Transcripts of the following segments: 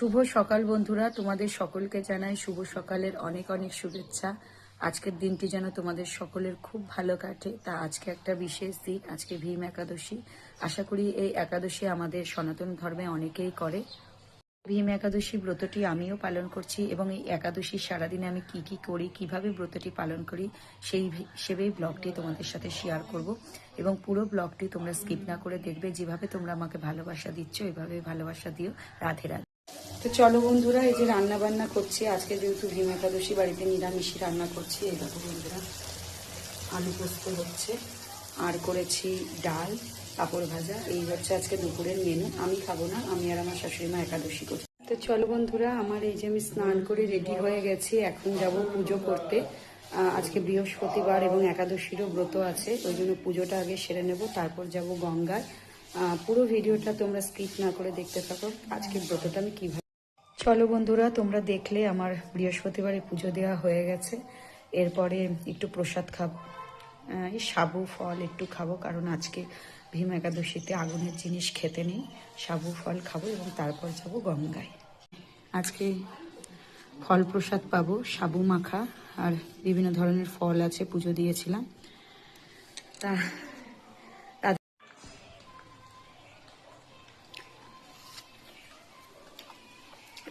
শুভ সকাল বন্ধুরা। তোমাদের সকলকে জানাই শুভ সকালের অনেক অনেক শুভেচ্ছা। আজকের দিনটি যেন তোমাদের সকলের খুব ভালো কাটে। তা আজকে একটা বিশেষ দিন, আজকে ভীম একাদশী। আশা করি এই একাদশী আমাদের সনাতন ধর্মে অনেকেই করে। ভীম একাদশী ব্রতটি আমিও পালন করছি এবং এই একাদশী সারাদিনে আমি কি কি করি, কীভাবে ব্রতটি পালন করি, সেই হিসেবেই ব্লগটি তোমাদের সাথে শেয়ার করব। এবং পুরো ব্লগটি তোমরা স্কিপ না করে দেখবে। যেভাবে তোমরা আমাকে ভালোবাসা দিচ্ছ, এভাবে ভালোবাসা দিও। রাধে রাধে। তো চলো বন্ধুরা, এই যে রান্না বান্না করছি। আজকে যেহেতু ভীম একাদশী বাড়িতে নিরামিষই রান্না করছি, এই দেখো বন্ধুরা, আলু পোস্ত হচ্ছে, আর করেছি ডাল, পাঁপড় ভাজা। এই হচ্ছে আজকে দুপুরের মেনু আমি খাব না, আমি আর আমার শাশুড়ি মা একাদশী করছি। তো চলো বন্ধুরা, আমার এই যে আমি স্নান করে রেডি হয়ে গেছি, এখন যাব পুজো করতে। আজকে বৃহস্পতিবার এবং একাদশীরও ব্রত আছে, ওই জন্য পুজোটা আগে সেরে নেব, তারপর যাব গঙ্গায়। পুরো ভিডিওটা তোমরা স্কিপ না করে দেখতে থাকো। আজকে ব্রতটা আমি কীভাবে চলো বন্ধুরা, তোমরা দেখলে আমার বৃহস্পতিবারে পুজো দেওয়া হয়ে গেছে। এরপরে একটু প্রসাদ খাব। এই সাবু ফল একটু খাব, কারণ আজকে ভীম একাদশীতে আগুনের জিনিস খেতে নেই। সাবু ফল খাব এবং তারপর যাব গঙ্গায়। আজকে ফল প্রসাদ পাবো, সাবু মাখা, আর বিভিন্ন ধরনের ফল আছে, পুজো দিয়েছিলাম। তা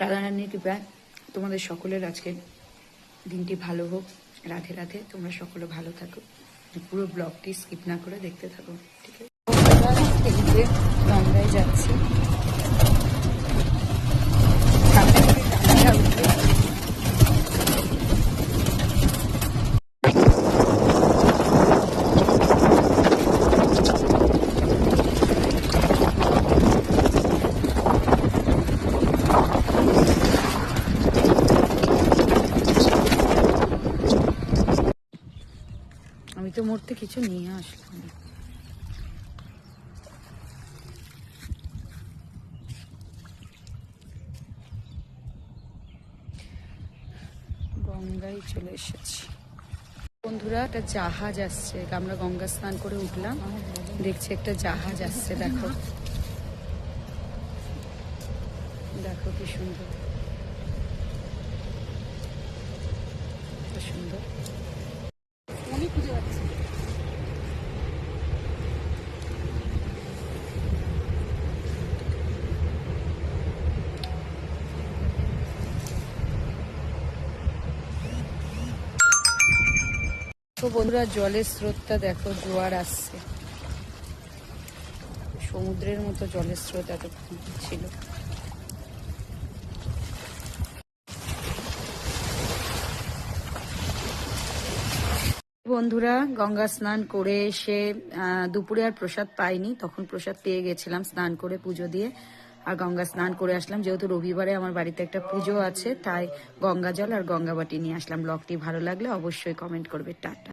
রাধারানীর কৃপায় তোমাদের সকলের আজকে দিনটি ভালো হোক। রাধে রাধে, তোমরা সকলে ভালো থাকো। পুরো ব্লগটি স্কিপ না করে দেখতে থাকো, ঠিক আছে এই যে গঙ্গায় যাচ্ছি সামনে থেকে ক্যামেরা উঠবে। আমি তো মরতে কিছু নিয়ে আসলাম। গঙ্গায় চলে এসেছি। বন্ধুরা, একটা জাহাজ আসছে। আমরা গঙ্গা স্নান করে উঠলাম। দেখছি একটা জাহাজ আসছে, দেখো। দেখো কি সুন্দর। সুন্দর। তো বন্ধুরা, জলের স্রোতটা দেখো, জোয়ার আসছে। সমুদ্রের মতো জলের স্রোত এতক্ষণ ছিল। বন্ধুরা, গঙ্গা স্নান করে এসে দুপুরে আর প্রসাদ পাইনি। তখন প্রসাদ পেয়ে গেছিলাম স্নান করে পুজো দিয়ে। আর গঙ্গা স্নান করে আসলাম। যেহেতু রবিবারে আমার বাড়িতে একটা পুজো আছে, তাই গঙ্গা জল আর গঙ্গা বাটি নিয়ে আসলাম। ব্লগটি ভালো লাগলে অবশ্যই কমেন্ট করবে। টাটা।